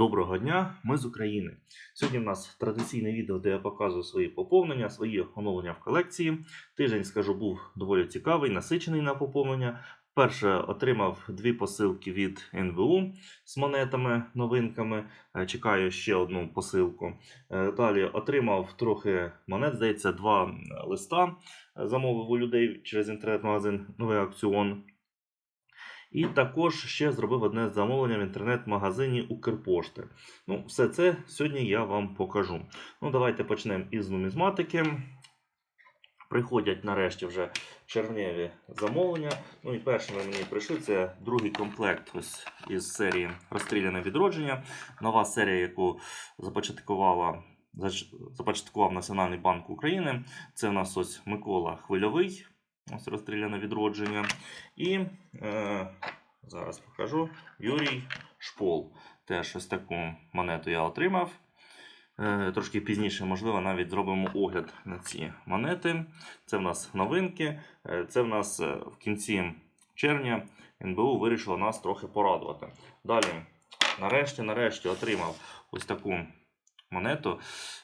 Доброго дня, ми з України. Сьогодні в нас традиційне відео, де я показую свої поповнення, свої оновлення в колекції. Тиждень, скажу, був доволі цікавий, насичений на поповнення. Перше отримав дві посилки від НБУ з монетами, новинками. Е, Чекаю ще одну посилку. Е, Далі отримав трохи монет, здається, два листа. Е, Замовив у людей через інтернет-магазин новий аукціон. І також ще зробив одне замовлення в інтернет-магазині Укрпошти. Ну, все це сьогодні я вам покажу. Ну, давайте почнемо із нумізматики. Приходять нарешті вже червневі замовлення. Ну і першими мені прийшли це другий комплект ось із серії Розстріляне відродження. Нова серія, яку започаткувала. Започаткував Національний банк України. Це в нас ось Микола Хвильовий, ось розстріляне відродження. І е, зараз покажу Юрій Шпол. Теж ось таку монету я отримав. Е, Трошки пізніше, можливо, навіть зробимо огляд на ці монети. Це в нас новинки. Е, Це в нас е, в кінці червня НБУ вирішило нас трохи порадувати. Далі, нарешті, нарешті отримав ось таку монету.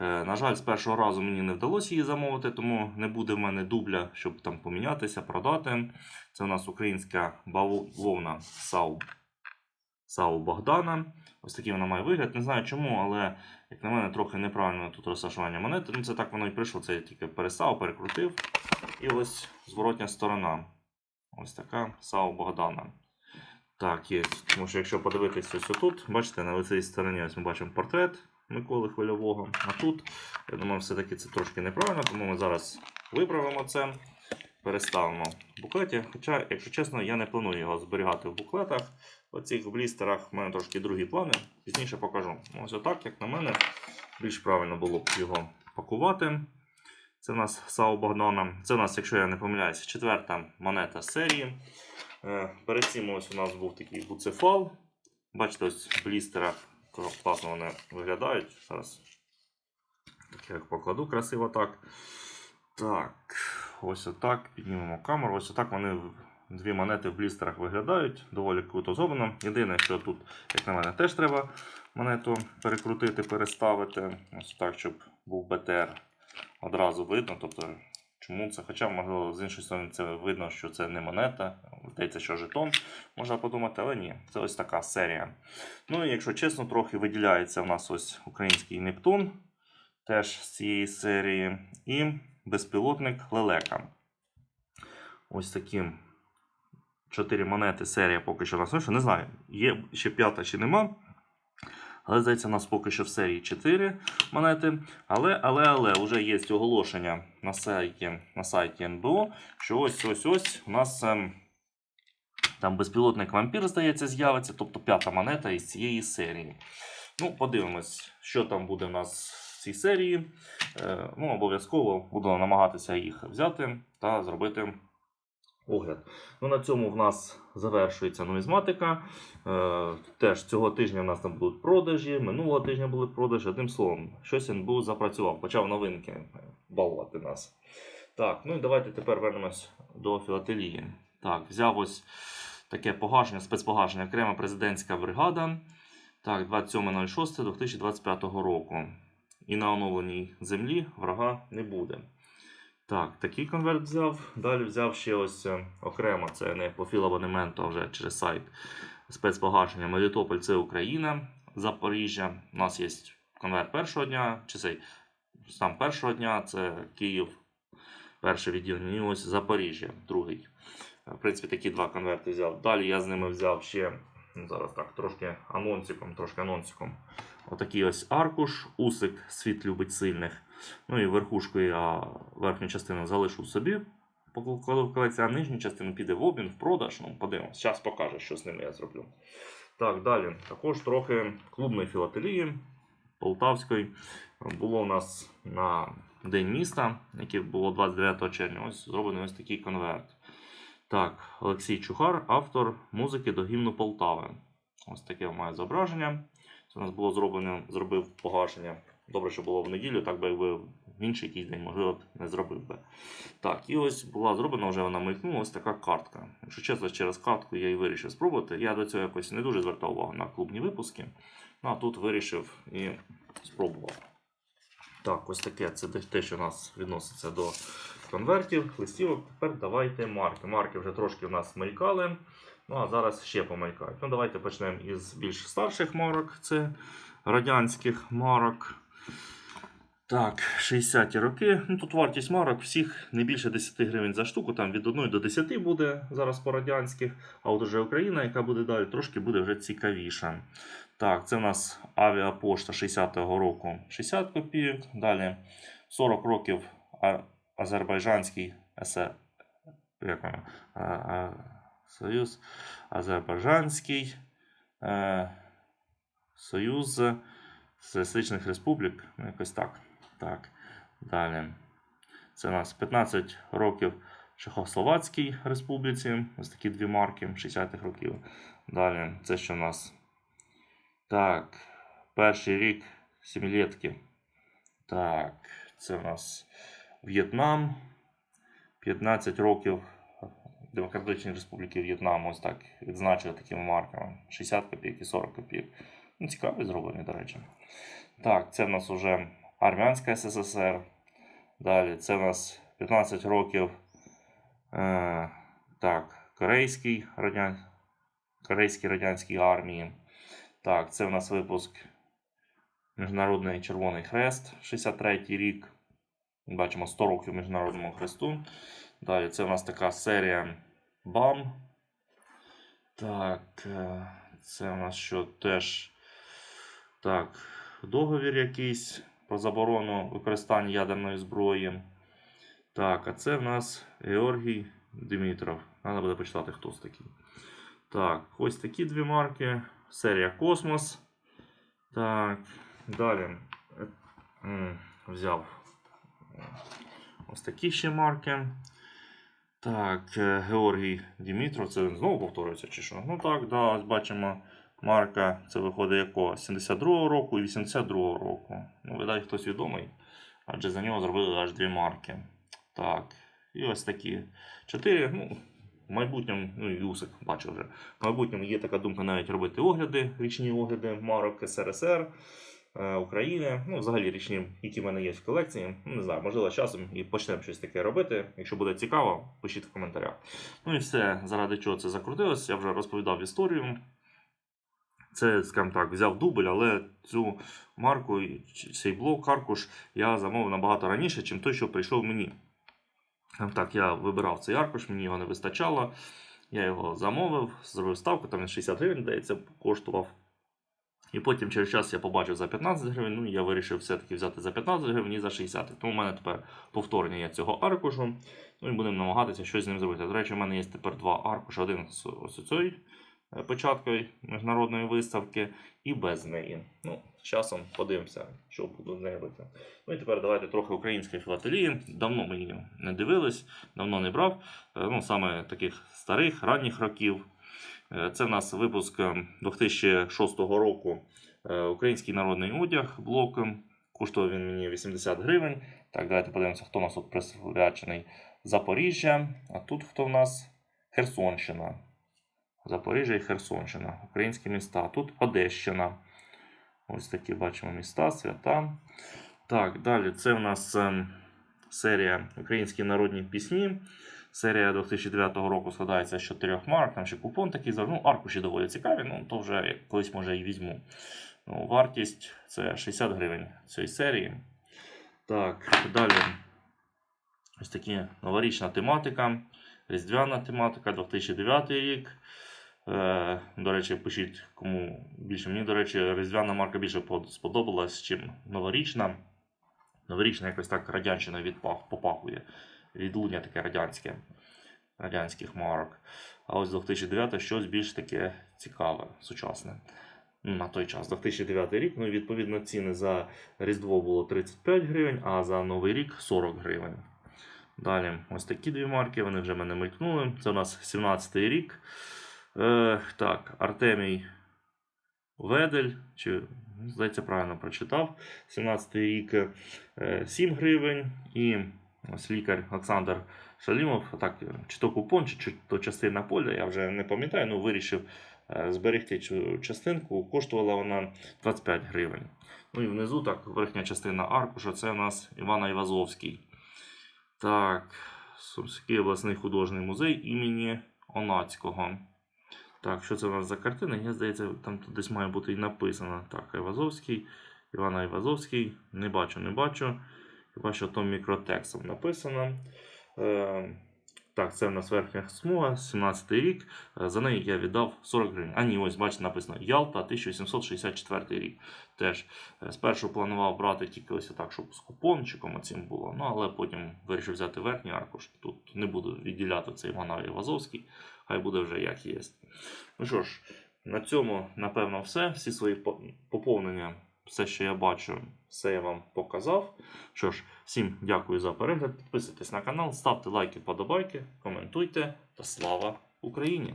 Е, На жаль, з першого разу мені не вдалося її замовити, тому не буде в мене дубля, щоб там помінятися, продати. Це у нас українська бавовна САУ. САУ Богдана. Ось такий вона має вигляд. Не знаю чому, але, як на мене, трохи неправильно тут розташування монети. Ну, це так воно і прийшло, це я тільки перестав, перекрутив. І ось зворотня сторона. Ось така САУ Богдана. Так, є. Тому що якщо подивитися ось отут, бачите, на цій стороні ось ми бачимо портрет Миколи Хвильового. А тут, я думаю, все-таки це трошки неправильно, тому ми зараз виправимо це переставимо в буклеті. Хоча, якщо чесно, я не планую його зберігати в буклетах. Оцих блістерах в мене трошки другі плани. Пізніше покажу. Ось отак, як на мене, більш правильно було б його пакувати. Це в нас САУ Богдана. Це в нас, якщо я не помиляюсь, четверта монета серії. Е, Перед цим ось у нас був такий буцефал. Бачите, ось в блістерах класно вони виглядають. Зараз так я їх покладу красиво так. Так, ось отак. Піднімемо камеру. Ось отак вони дві монети в блістерах виглядають. Доволі круто зроблено. Єдине, що тут, як на мене, теж треба монету перекрутити, переставити. Ось так, щоб був БТР одразу видно. Тобто, чому це? Хоча, можливо, з іншої сторони, це видно, що це не монета. Здається, що жетон. Можна подумати, але ні. Це ось така серія. Ну і якщо чесно, трохи виділяється в нас ось український Нептун. Теж з цієї серії. І безпілотник Лелека. Ось такі чотири монети серія поки що нас. Не знаю, є ще п'ята чи нема. Але здається, у нас поки що в серії 4 монети. Але, але, але вже є оголошення на сайті, на сайті НБО, що ось ось ось у нас ем, там безпілотник вампір, здається, з'явиться, тобто п'ята монета із цієї серії. Ну, подивимось, що там буде в нас в цій серії. Е, ну, обов'язково буду намагатися їх взяти та зробити огляд. Ну, на цьому в нас завершується нумізматика. Е, теж цього тижня в нас там будуть продажі, минулого тижня були продажі. Одним словом, щось НБУ запрацював, почав новинки балувати нас. Так, ну і давайте тепер вернемось до філателії. Так, взяв ось таке погашення, спецпогашення, окрема президентська бригада. Так, 27.06.2025 року. І на оновленій землі врага не буде. Так, такий конверт взяв. Далі взяв ще ось е, окремо, це не по філабонементу, а вже через сайт спецпогашення Мелітополь це Україна, Запоріжжя. У нас є конверт першого дня, чи цей сам першого дня це Київ, перше відділення, і ось Запоріжжя, другий. Е, В принципі, такі два конверти взяв. Далі я з ними взяв ще ну, зараз так, трошки анонсиком, трошки анонсиком. Отакий ось аркуш, усик, світ любить сильних. Ну і верхушку я верхню частину залишу собі, покладу в колекцію, а нижню частину піде в обмін, в продаж. Ну, подивимось, зараз покаже, що з ними я зроблю. Так, далі. Також трохи клубної філателії Полтавської. Було у нас на День міста, який було 29 червня. Ось зроблений ось такий конверт. Так, Олексій Чухар, автор музики до гімну Полтави. Ось таке має зображення. Це у нас було зроблено, зробив погашення. Добре, що було в неділю, так би якби в інший якийсь день, можливо, не зробив би. Так, і ось була зроблена, вже вона мелькнула, ось така картка. Якщо чесно, через картку я і вирішив спробувати. Я до цього якось не дуже звертав увагу на клубні випуски. Ну, а тут вирішив і спробував. Так, ось таке це те- що у нас відноситься до конвертів, листівок. Тепер давайте марки. Марки вже трошки у нас мелькали. Ну а зараз ще помелькають. Ну, давайте почнемо із більш старших марок. Це радянських марок. Так, 60-ті роки. Ну, тут вартість марок всіх не більше 10 гривень за штуку, там від 1 до 10 буде зараз по радянських. А от уже Україна, яка буде далі, трошки буде вже цікавіша. Так, це у нас авіапошта 60-го року 60 копійок. Далі 40 років Азербайджанський есе... як воно? Союз Азербайджанський е, Союз Соціалістичних Республік. Ну, якось так. Так. Далі. Це у нас 15 років Чехословацькій Республіці. Ось такі дві марки 60-х років. Далі, це що у нас? Так, перший рік сімилетки. Так, це у нас В'єтнам. 15 років Демократичної Республіки В'єтнам. Ось так відзначили такими марками. 60 копійок і 40 копійок. Ну, зроблені, до речі. Так, це в нас вже Армянська СССР. Далі це в нас 15 років. Е, так, Корейський радян... Корейській радянській армії. Так, це в нас випуск Міжнародний Червоний Хрест, 63 рік. Бачимо 100 років Міжнародному хресту. Далі це в нас така серія БАМ. Так, е, це у нас що теж. Так, договір якийсь про заборону використання ядерної зброї. Так, а це в нас Георгій Дмитров. Треба буде почитати, хто це такий. Так, ось такі дві марки. Серія Космос. Так, далі. Взяв ось такі ще марки. Так, е, Георгій Дмитров, це знову повторюється чи що? Ну так, да, бачимо. Марка, це виходить якого? 72-го року і 82-го року. Ну, видать, хтось відомий, адже за нього зробили аж дві марки. Так, і ось такі чотири. Ну, в майбутньому, ну і Юсик бачив вже. В майбутньому є така думка навіть робити огляди, річні огляди марок СРСР, е, України. Ну, взагалі річні, які в мене є в колекції. Ну, не знаю, можливо, часом і почнемо щось таке робити. Якщо буде цікаво, пишіть в коментарях. Ну і все, заради чого це закрутилось, я вже розповідав історію. Це, скажімо так, взяв дубль, але цю марку, цей блок аркуш я замовив набагато раніше, ніж той, що прийшов мені. Так, я вибирав цей аркуш, мені його не вистачало. Я його замовив, зробив ставку, там він 60 гривень, здається, коштував. І потім через час я побачив за 15 гривень, ну і я вирішив все-таки взяти за 15 гривень і за 60. Тому в мене тепер повторення є цього аркушу. Ну і будемо намагатися щось з ним зробити. До речі, в мене є тепер два аркуші. Один з ось цією початкою міжнародної виставки і без неї. Ну, з часом подивимося, що буду з нею робити. Ну і тепер давайте трохи української філателії. Давно ми її не дивились, давно не брав. Е, Ну, саме таких старих, ранніх років. Е, Це в нас випуск е, 2006 року. Е, Український народний одяг блок. Коштує він мені 80 гривень. Так, давайте подивимося, хто у нас тут присвячений Запоріжжя. А тут хто в нас Херсонщина. Запоріжжя і Херсонщина. Українські міста. Тут Одещина. Ось такі бачимо міста, свята. Так, далі це в нас ем, серія Українські народні пісні. Серія 2009 року складається з чотирьох марок, там ще купон такий. Ну, аркуші доволі цікаві, ну то вже колись може і візьму. Ну, вартість це 60 гривень цієї серії. Так, далі ось такі новорічна тематика, різдвяна тематика, 2009 рік. Е, до речі, пишіть кому більше. Мені, до речі, різдвяна марка більше под- сподобалась, чим новорічна. Новорічна якось так радянщина відпах, попахує. Відлуння таке радянське, радянських марок. А ось 2009 щось більш таке цікаве, сучасне. Ну, На той час, 2009 рік, ну відповідно ціни за Різдво було 35 гривень, а за Новий рік 40 гривень. Далі, ось такі дві марки, вони вже мене мелькнули. Це у нас 17 рік. Е, так, Артемій Ведель, чи, здається, правильно прочитав. 17 рік е, 7 гривень. І ось лікар Олександр Шалімов, так, чи то купон, чи, то частина поля, я вже не пам'ятаю, ну вирішив е, зберегти цю частинку. Коштувала вона 25 гривень. Ну і внизу так, верхня частина аркуша, це у нас Івана Івазовський. Так, Сумський обласний художній музей імені Онацького. Так, що це у нас за картина? Я здається, там десь має бути і написано. Так, Івазовський, Івана Івазовський. Не бачу, не бачу. Хіба що то мікротекстом написано. Е, так, це в нас верхня смуга, 17 рік. Е, За неї я віддав 40 гривень. А ні, ось бачите, написано Ялта, 1864 рік. Теж е, спершу планував брати тільки ось так, щоб з купончиком оцим було. Ну, але потім вирішив взяти верхній аркуш. Тут не буду відділяти цей Манар і Вазовський, Хай буде вже як є. Ну що ж, на цьому, напевно, все. Всі свої поповнення, все, що я бачу, все я вам показав. Що ж, всім дякую за перегляд. Підписуйтесь на канал, ставте лайки, подобайки, коментуйте та слава Україні!